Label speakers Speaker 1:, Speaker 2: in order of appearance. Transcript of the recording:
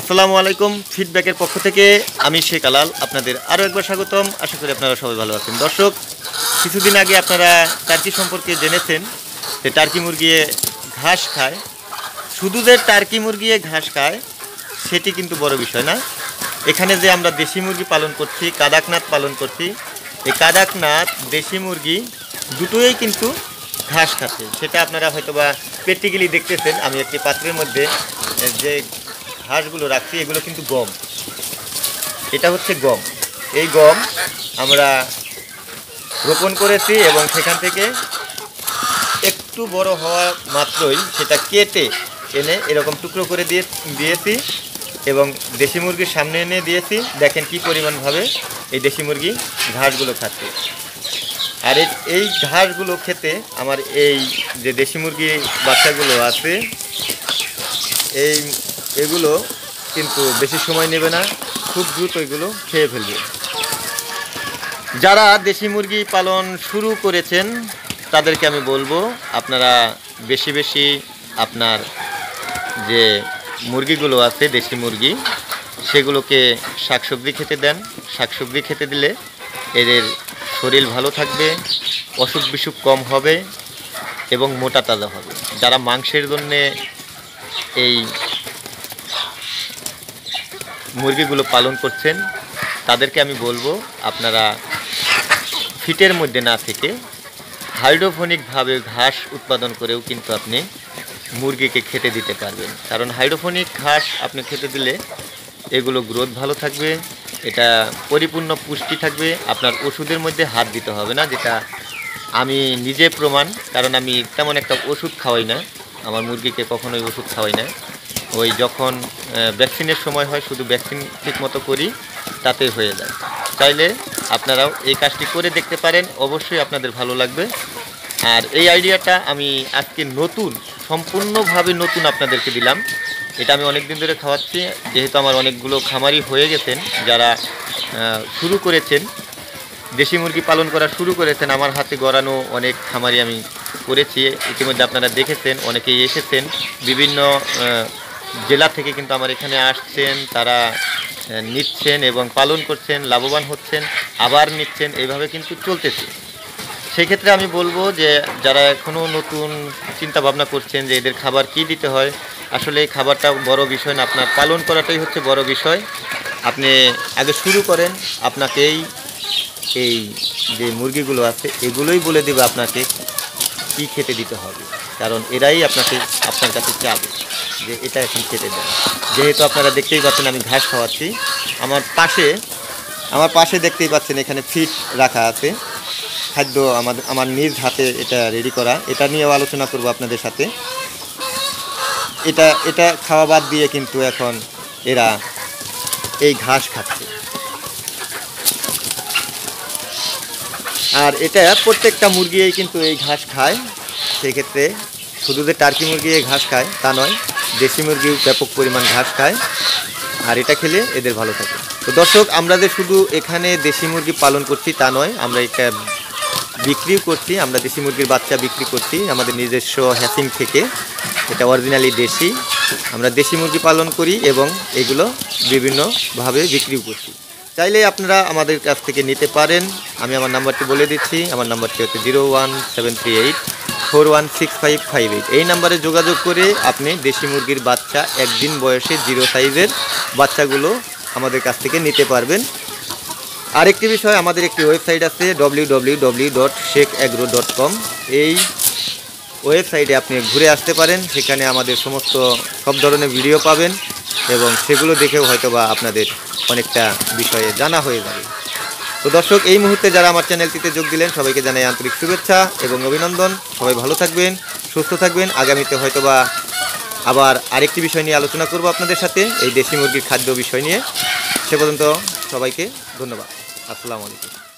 Speaker 1: আসসালামু আলাইকুম ফিডব্যাকের পক্ষ থেকে। আমি শেখ আলাল, আপনাদের আরও একবার স্বাগতম। আশা করি আপনারা সবাই ভালো আছেন। দর্শক, কিছুদিন আগে আপনারা টার্কি সম্পর্কে জেনেছেন যে টার্কি মুরগি ঘাস খায়। শুধু যে টার্কি মুরগি ঘাস খায়, সেটি কিন্তু বড় বিষয় না। এখানে যে আমরা দেশি মুরগি পালন করছি, কাদাকনাথ পালন করছি, এই কাদাকনাথ দেশি মুরগি দুটোই কিন্তু ঘাস খাচ্ছে। সেটা আপনারা হয়তোবা প্র্যাকটিক্যালি দেখতেছেন। আমি একটি পাত্রের মধ্যে যে ঘাসগুলো রাখছি, এগুলো কিন্তু গম। এটা হচ্ছে গম। এই গম আমরা রোপণ করেছি এবং সেখান থেকে একটু বড় হওয়া মাত্রই সেটা কেটে এনে এরকম টুকরো করে দিয়ে দিয়েছি এবং দেশি মুরগির সামনে এনে দিয়েছি। দেখেন কি পরিমাণভাবে এই দেশি মুরগি ঘাসগুলো খাচ্ছে। আর এই- এই ঘাসগুলো খেতে আমার এই যে দেশি মুরগি বাচ্চাগুলো আছে, এই এগুলো কিন্তু বেশি সময় নেবে না, খুব দ্রুত এগুলো খেয়ে ফেলবে। যারা দেশি মুরগি পালন শুরু করেছেন, তাদেরকে আমি বলব, আপনারা বেশি বেশি আপনার যে মুরগিগুলো আছে, দেশি মুরগি, সেগুলোকে শাকসবজি খেতে দেন। শাকসবজি খেতে দিলে এদের শরীর ভালো থাকবে, অসুখ বিসুখ কম হবে এবং মোটা তাজা হবে। যারা মাংসের জন্যে এই মুরগিগুলো পালন করছেন, তাদেরকে আমি বলব, আপনারা ফিটের মধ্যে না থেকে হাইড্রোফোনিকভাবে ঘাস উৎপাদন করেও কিন্তু আপনি মুরগিকে খেতে দিতে পারবেন। কারণ হাইড্রোফোনিক ঘাস আপনি খেতে দিলে এগুলো গ্রোথ ভালো থাকবে, এটা পরিপূর্ণ পুষ্টি থাকবে, আপনার ওষুধের মধ্যে হাত দিতে হবে না, যেটা আমি নিজে প্রমাণ, কারণ আমি তেমন একটা ওষুধ খাওয়াই না, আমার মুরগিকে কখনোই ওষুধ খাওয়াই না। ওই যখন ভ্যাকসিনের সময় হয়, শুধু ভ্যাকসিন ঠিক মতো করি তাতে হয়ে যায়। চাইলে আপনারাও এই কাজটি করে দেখতে পারেন, অবশ্যই আপনাদের ভালো লাগবে। আর এই আইডিয়াটা আমি আজকে নতুন, সম্পূর্ণভাবে নতুন আপনাদেরকে দিলাম। এটা আমি অনেক দিন ধরে খাওয়াচ্ছি, যেহেতু আমার অনেকগুলো খামারি হয়ে গেছেন, যারা শুরু করেছেন, দেশি মুরগি পালন করা শুরু করেছেন, আমার হাতে গড়ানো অনেক খামারি আমি করেছি। ইতিমধ্যে আপনারা দেখেছেন, অনেকেই এসেছেন। বিভিন্ন জেলা থেকে কিন্তু আমার এখানে আসছেন, তারা নিচ্ছেন এবং পালন করছেন, লাভবান হচ্ছেন, আবার নিচ্ছেন, এইভাবে কিন্তু চলতেছে। সেক্ষেত্রে আমি বলব যে, যারা এখনও নতুন চিন্তা ভাবনা করছেন যে, এদের খাবার কি দিতে হয়, আসলে এই খাবারটা বড় বিষয় না, আপনার পালন করাটাই হচ্ছে বড় বিষয়। আপনি আগে শুরু করেন আপনাকে এই এই যে মুরগিগুলো আছে, এগুলোই বলে দেবে আপনাকে কি খেতে দিতে হবে, কারণ এরাই আপনাকে, আপনার কাছে চাবে। যে এটা এখন কেটে দেন। যেহেতু আপনারা দেখতেই পাচ্ছেন আমি ঘাস খাওয়াচ্ছি। আমার পাশে আমার পাশে দেখতেই পাচ্ছেন এখানে ফিট রাখা আছে। খাদ্য আমাদের আমার নিজ হাতে এটা রেডি করা। এটা নিয়েও আলোচনা করব আপনাদের সাথে। এটা এটা খাওয়া বাদ দিয়ে কিন্তু এখন এরা এই ঘাস খাচ্ছে। আর এটা প্রত্যেকটা মুরগিই কিন্তু এই ঘাস খায়। সেক্ষেত্রে শুধু যে টার্কি মুরগি এই ঘাস খায়, তা নয়। দেশি মুরগিও ব্যাপক পরিমাণ ঘাস খায়, আর এটা খেলে এদের ভালো থাকে। তো দর্শক, আমরা যে শুধু এখানে দেশি মুরগি পালন করছি তা নয়, আমরা এটা বিক্রিও করছি, আমরা দেশি মুরগির বাচ্চা বিক্রি করছি, আমাদের নিজস্ব হ্যাসিং থেকে। এটা অরিজিনালি দেশি। আমরা দেশি মুরগি পালন করি এবং এগুলো বিভিন্নভাবে বিক্রিও করছি। চাইলে আপনারা আমাদের কাছ থেকে নিতে পারেন। আমি আমার নাম্বারটি বলে দিচ্ছি, আমার নাম্বারটি হচ্ছে zero one seven three eight four one six five five eight এই নাম্বারে যোগাযোগ করে আপনি দেশি মুরগির বাচ্চা একদিন বয়সে জিরো সাইজের বাচ্চাগুলো আমাদের কাছ থেকে নিতে পারবেন। আরেকটি বিষয়, আমাদের একটি ওয়েবসাইট আছে ডব্লিউ এই ওয়েবসাইটে আপনি ঘুরে আসতে পারেন, সেখানে আমাদের সমস্ত সব ধরনের ভিডিও পাবেন এবং সেগুলো দেখেও হয়তো বা আপনাদের অনেকটা বিষয়ে জানা হয়ে যাবে। তো দর্শক, এই মুহূর্তে যারা আমার চ্যানেলটিতে যোগ দিলেন, সবাইকে জানাই আন্তরিক শুভেচ্ছা এবং অভিনন্দন। সবাই ভালো থাকবেন, সুস্থ থাকবেন। আগামীতে হয়তোবা আবার আরেকটি বিষয় নিয়ে আলোচনা করব আপনাদের সাথে, এই দেশি মুরগির খাদ্য বিষয় নিয়ে। সে পর্যন্ত সবাইকে ধন্যবাদ। আসসালামু আলাইকুম।